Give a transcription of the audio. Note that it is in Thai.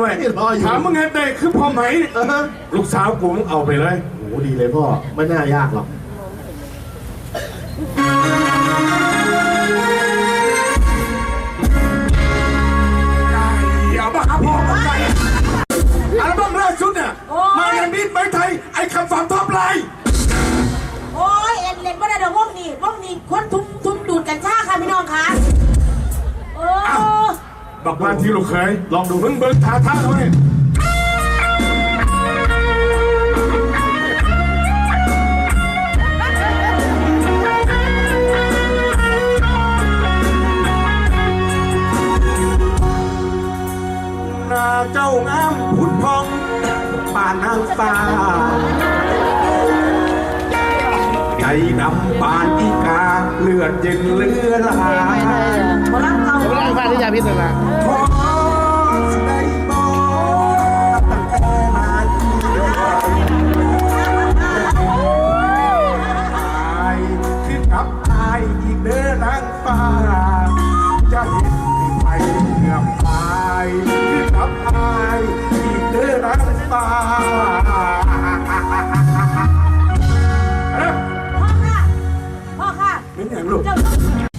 เว้ยรออยู่ถามมึงไงได้คือพ่อไหมเออลูกสาวกูมึงเอาไปเลยโหดีเลยพ่อไม่น่ายากหรอกอย่ามาหาพ่อมาไปอัลบั้มล่าสุดเนี่ยโอ้ยมาในมิตรไม้ไทย บอกว่าที่ลูกเคย ลองดูมึงเบิกท่าท่าเขาเนี่ยหน้าเจ้างามพุดพองป่านนางฟ้าใจดำปานอีกา เลือดเย็นเลือลายหมอลำเก่าไม่ได้ฟ้าที่ยาพิษนะทอง กับอายอีกเด้อนางฟ้า จะเห็นไปเงื่อไตายคือกับอายอีกเด้อนางฟ้าพ่อค่ะ พ่อค่ะ เป็นอย่างลูกา